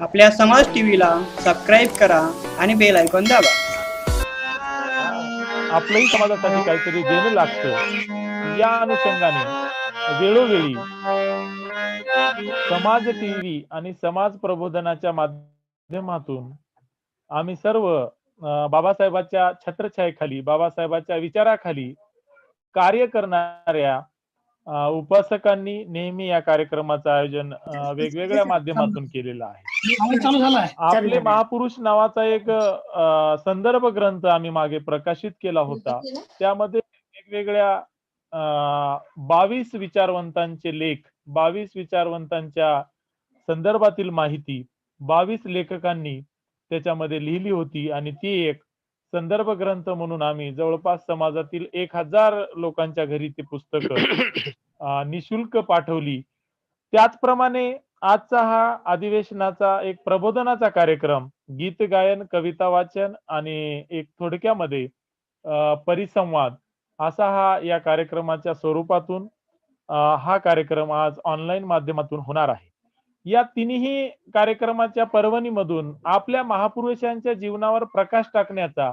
आपल्या समाज टीव्हीला सबस्क्राईब करा आणि बेल ऐकून दाबा. आपलंही समाजासाठी काहीतरी देणं लागतं. या अनुषंगाने वेळोवेळी समाज टीव्ही आणि समाज प्रबोधनाच्या माध्यमातून आम्ही सर्व बाबासाहेबांच्या छत्रछायेखाली बाबासाहेबांच्या विचाराखाली कार्य करणाऱ्या उपासकांनी नेहमी या कार्यक्रमाचं आयोजन वेगवेगळ्या माध्यमातून केलेलं आहे. आपले महापुरुष नावाचा एक संदर्भ ग्रंथ आम्ही मागे प्रकाशित केला होता. त्यामध्ये वेगवेगळ्या बावीस विचारवंतांचे लेख बावीस विचारवंतांच्या संदर्भातील माहिती बावीस लेखकांनी त्याच्यामध्ये लिहिली होती आणि ती एक संदर्भ ग्रंथ म्हणून आम्ही जवळपास समाजातील एक हजार लोकांच्या घरी ते पुस्तक निशुल्क पाठवली. त्याचप्रमाणे आजचा हा अधिवेशनाचा एक प्रबोधनाचा कार्यक्रम गीत गायन कविता वाचन आणि एक थोडक्यामध्ये परिसंवाद असा हा या कार्यक्रमाच्या स्वरूपातून हा कार्यक्रम आज ऑनलाईन माध्यमातून होणार आहे. या तिन्ही कार्यक्रमाच्या पर्वणीमधून आपल्या महापुरुषांच्या जीवनावर प्रकाश टाकण्याचा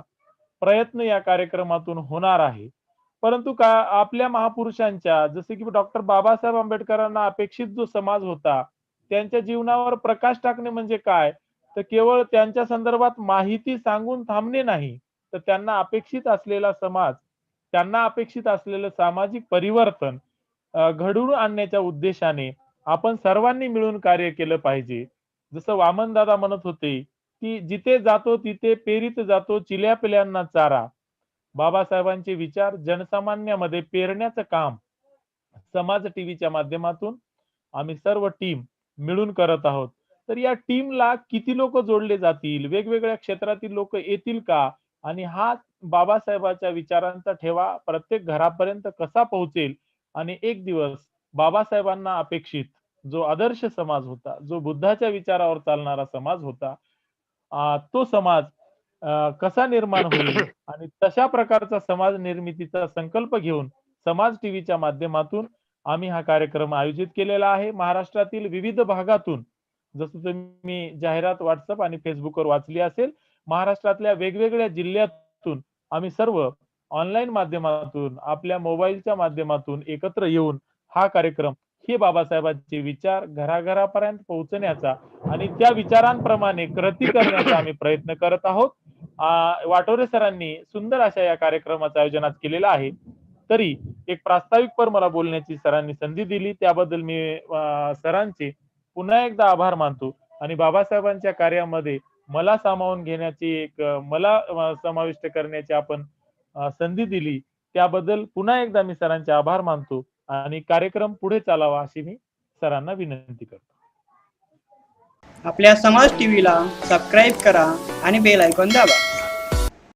प्रयत्न या कार्यक्रमातून होणार आहे. परंतु का आपल्या महापुरुषांच्या जसे की डॉक्टर बाबासाहेब आंबेडकरांना अपेक्षित जो समाज होता त्यांच्या जीवनावर प्रकाश टाकणे म्हणजे काय? तर केवळ त्यांच्या संदर्भात माहिती सांगून थांबणे नाही तर त्यांना अपेक्षित असलेला समाज त्यांना अपेक्षित असलेलं सामाजिक परिवर्तन घडवून आणण्याच्या उद्देशाने आपण सर्वांनी मिळून कार्य केलं पाहिजे. जसं वामन दादा म्हणत होते की जिथे जातो तिथे पेरीत जातो चिल्या पिल्यांना चारा. बाबासाहेबांचे विचार जनसामान्यामध्ये पेरण्याचं काम. समाज टीव्हीच्या माध्यमातून आम्ही सर्व टीम मिळून करत आहोत. तर या टीमला किती लोक जोडले जातील? वेगवेगळ्या क्षेत्रातील लोक येतील का? आणि हा बाबासाहेबाच्या विचारांचा ठेवा प्रत्येक घरापर्यंत कसा पोहोचेल? आणि एक दिवस बाबासाहेबांना अपेक्षित जो आदर्श समाज होता जो बुद्धाच्या विचारावर चालणारा समाज होता तो समाज कसा निर्माण होईल आणि तशा प्रकारचा समाज निर्मितीचा संकल्प घेऊन समाज टीव्हीच्या माध्यमातून आम्ही हा कार्यक्रम आयोजित केलेला आहे. महाराष्ट्रातील विविध भागातून जसं तुम्ही जाहिरात व्हॉट्सअप आणि फेसबुकवर वाचली असेल महाराष्ट्रातल्या वेगवेगळ्या जिल्ह्यातून आम्ही सर्व ऑनलाईन माध्यमातून आपल्या मोबाईलच्या माध्यमातून एकत्र येऊन हा कार्यक्रम हे बाबासाहेबांचे विचार घराघरापर्यंत पोहोचण्याचा आणि त्या विचारांप्रमाणे कृती करण्याचा आम्ही प्रयत्न करत आहोत. वाटोरे सरांनी सुंदर अशा या कार्यक्रमाचं आयोजन आज केलेलं आहे. तरी एक प्रास्ताविक पर मला बोलण्याची सरांनी संधी दिली. त्याबद्दल मी सरांचे पुन्हा एकदा आभार मानतो. आणि बाबासाहेबांच्या कार्यामध्ये मला सामावून घेण्याची एक मला समाविष्ट करण्याची आपण संधी दिली. त्याबद्दल पुन्हा एकदा मी सरांचे आभार मानतो. आणि कार्यक्रम पुढे चालावा अशी मी सरांना विनंती करतो. आपल्या समाज टीव्हीला सबस्क्राईब करा आणि बेल ऐकून दाबा.